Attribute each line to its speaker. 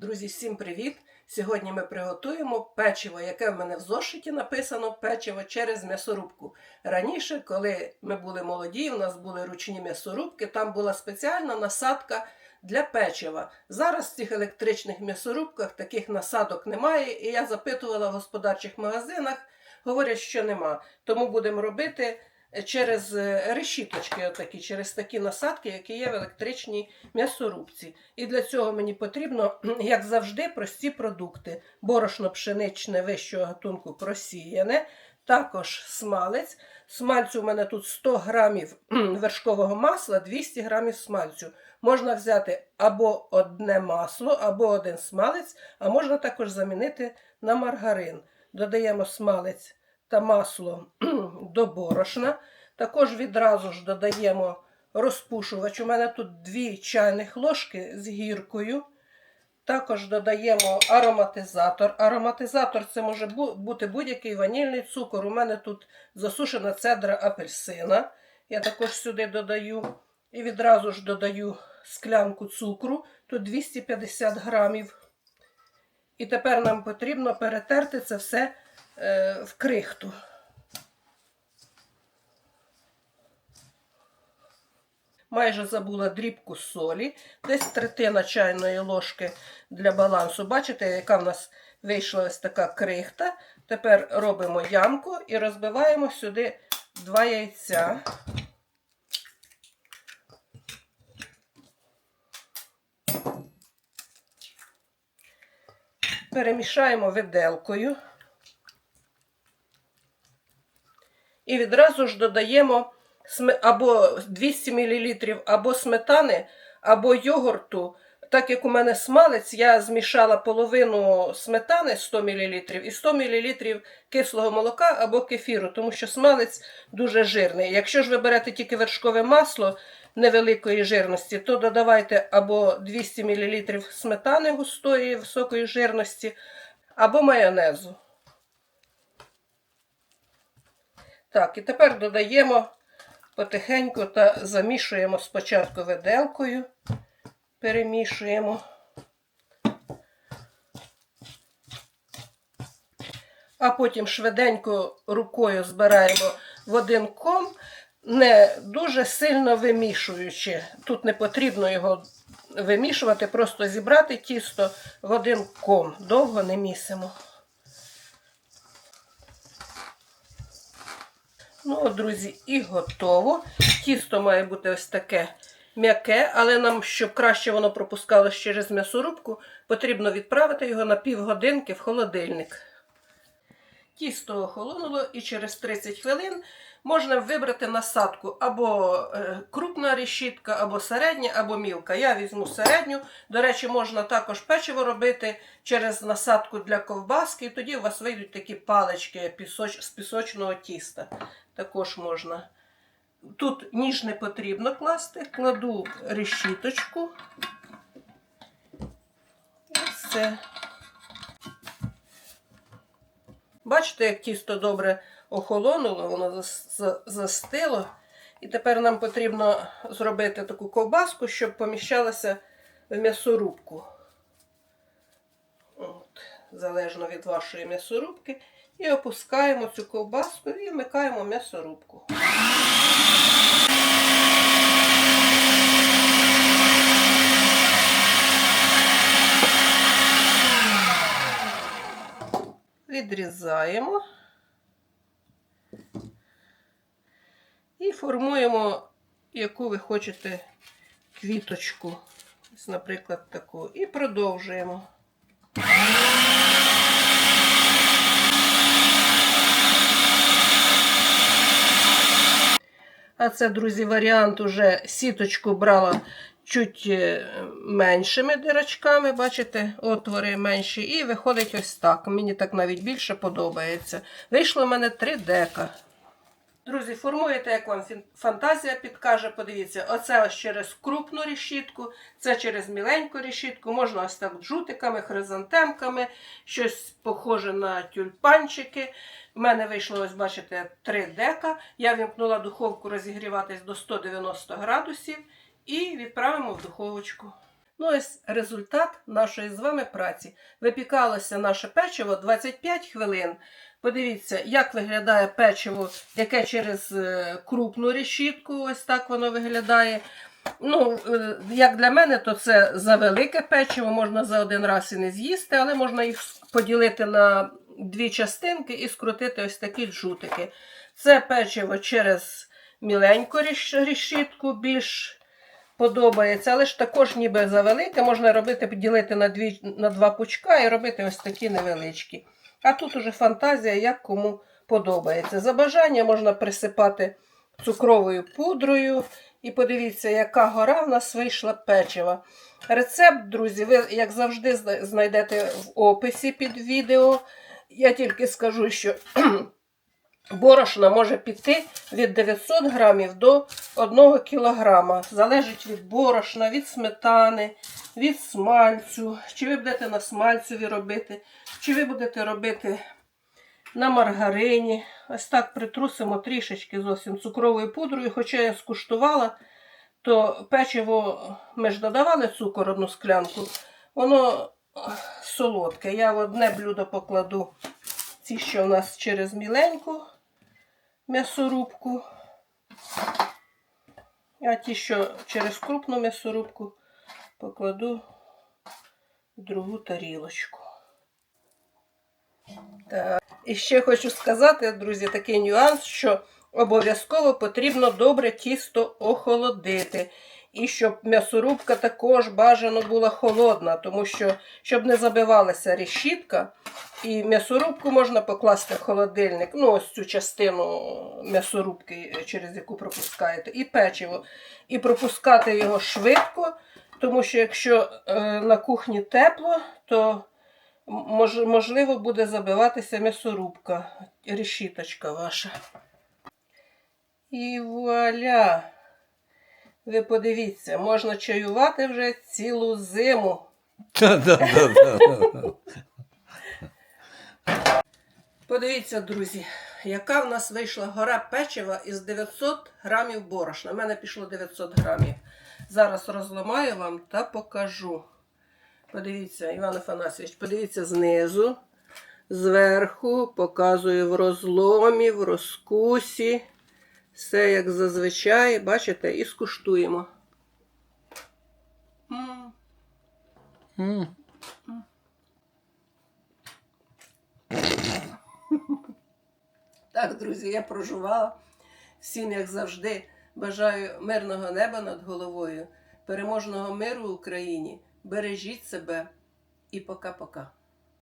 Speaker 1: Друзі, всім привіт! Сьогодні ми приготуємо печиво, яке в мене в зошиті написано печиво через м'ясорубку. Раніше, коли ми були молоді, у нас були ручні м'ясорубки, там була спеціальна насадка для печива. Зараз в цих електричних м'ясорубках таких насадок немає, і я запитувала в господарчих магазинах, говорять, що нема. Тому будемо робити через е, решіточки, отакі, через такі насадки, які є в електричній м'ясорубці. І для цього мені потрібно, як завжди, прості продукти: борошно пшеничне вищого гатунку просіяне, також смалець. Смальцю у мене тут 100 грамів вершкового масла, 200 грамів смальцю. Можна взяти або одне масло, або один смалець, а можна також замінити на маргарин. Додаємо смалець та масло до борошна. Також відразу ж додаємо розпушувач. У мене тут 2 чайних ложки з гіркою. Також додаємо ароматизатор. Ароматизатор це може бути будь-який ванільний цукор. У мене тут засушена цедра апельсина. Я також сюди додаю. І відразу ж додаю склянку цукру, тут 250 грамів. І тепер нам потрібно перетерти це все в крихту. Майже забула дрібку солі, десь третина чайної ложки для балансу. Бачите, яка в нас вийшла ось така крихта. Тепер робимо ямку і розбиваємо сюди два яйця. Перемішаємо виделкою. І відразу ж додаємо або 200 мл, або сметани, або йогурту. Так як у мене смалець, я змішала половину сметани 100 мл і 100 мл кислого молока або кефіру, тому що смалець дуже жирний. Якщо ж ви берете тільки вершкове масло невеликої жирності, то додавайте або 200 мл сметани густої високої жирності, або майонезу. Так, і тепер додаємо потихеньку та замішуємо спочатку виделкою, перемішуємо. А потім швиденько рукою збираємо в один ком, не дуже сильно вимішуючи. Тут не потрібно його вимішувати, просто зібрати тісто в один ком. Довго не місимо. Ну, от, друзі, і готово. Тісто має бути ось таке м'яке, але нам, щоб краще воно пропускалось через м'ясорубку, потрібно відправити його на півгодинки в холодильник. Тісто охолонуло і через 30 хвилин можна вибрати насадку або е, крупна решітка, або середня, або мілка. Я візьму середню. До речі, можна також печиво робити через насадку для ковбаски, і тоді у вас вийдуть такі палички з пісочного тіста. Також можна. Тут ніж не потрібно класти, кладу решіточку. І все. Бачите, як тісто добре охолонуло, воно застило. І тепер нам потрібно зробити таку ковбаску, щоб поміщалася в м'ясорубку. От, залежно від вашої м'ясорубки. І опускаємо цю ковбаску і вмикаємо м'ясорубку. Відрізаємо і формуємо, яку ви хочете квіточку. Наприклад, таку. І продовжуємо. А це, друзі, варіант уже сіточку брала чуть е, меншими дирочками, бачите, отвори менші. І виходить ось так. Мені так навіть більше подобається. Вийшло в мене 3 дека. Друзі, формуєте, як вам фантазія підкаже. Подивіться, оце ось через крупну решітку, це через міленьку решітку. Можна ось так джутиками, хризантемками, щось похоже на тюльпанчики. У мене вийшло, ось бачите, 3 дека. Я вімкнула духовку розігріватись до 190 градусів і відправимо в духовочку. Ну, ось результат нашої з вами праці. Випікалося наше печиво 25 хвилин. Подивіться, як виглядає печиво, яке через е, крупну решітку, ось так воно виглядає. Ну, е, як для мене, то це за велике печиво, можна за один раз і не з'їсти, але можна їх поділити на дві частинки і скрутити ось такі джутики. Це печиво через міленьку решітку більш подобається, але ж також ніби завелике, можна робити, поділити на, дві, на два пучка і робити ось такі невеличкі. А тут уже фантазія, як кому подобається. За бажання можна присипати цукровою пудрою. І подивіться, яка гора в нас вийшла печива. Рецепт, друзі, ви, як завжди, знайдете в описі під відео. Я тільки скажу, що борошна може піти від 900 грамів до 1 кілограма. Залежить від борошна, від сметани, від смальцю. Чи ви будете на смальцеві робити, чи ви будете робити на маргарині. Ось так притрусимо трішечки зовсім цукровою пудрою. Хоча я скуштувала, то печиво ми ж додавали цукор одну склянку. Воно солодке. Я в одне блюдо покладу ці, що в нас через міленьку м'ясорубку. А ті, що через крупну м'ясорубку, покладу в другу тарілочку. Так. І ще хочу сказати, друзі, такий нюанс, що обов'язково потрібно добре тісто охолодити. І щоб м'ясорубка також бажано була холодна, тому що, щоб не забивалася решітка, і м'ясорубку можна покласти в холодильник, ну ось цю частину м'ясорубки, через яку пропускаєте, і печиво. І пропускати його швидко, тому що якщо е, на кухні тепло, то мож, можливо буде забиватися м'ясорубка, решіточка ваша. І вуаля! Ви подивіться, можна чаювати вже цілу зиму. Подивіться, друзі, яка в нас вийшла гора печива із 900 грамів борошна. У мене пішло 900 грамів. Зараз розламаю вам та покажу. Подивіться, Іван Афанасьович, подивіться знизу, зверху, показую в розломі, в розкусі. Все як зазвичай, бачите, і скуштуємо. М.
Speaker 2: М.
Speaker 1: Так, друзі, я проживала. Всім, як завжди, бажаю мирного неба над головою, переможного миру в Україні. Бережіть себе і пока-пока.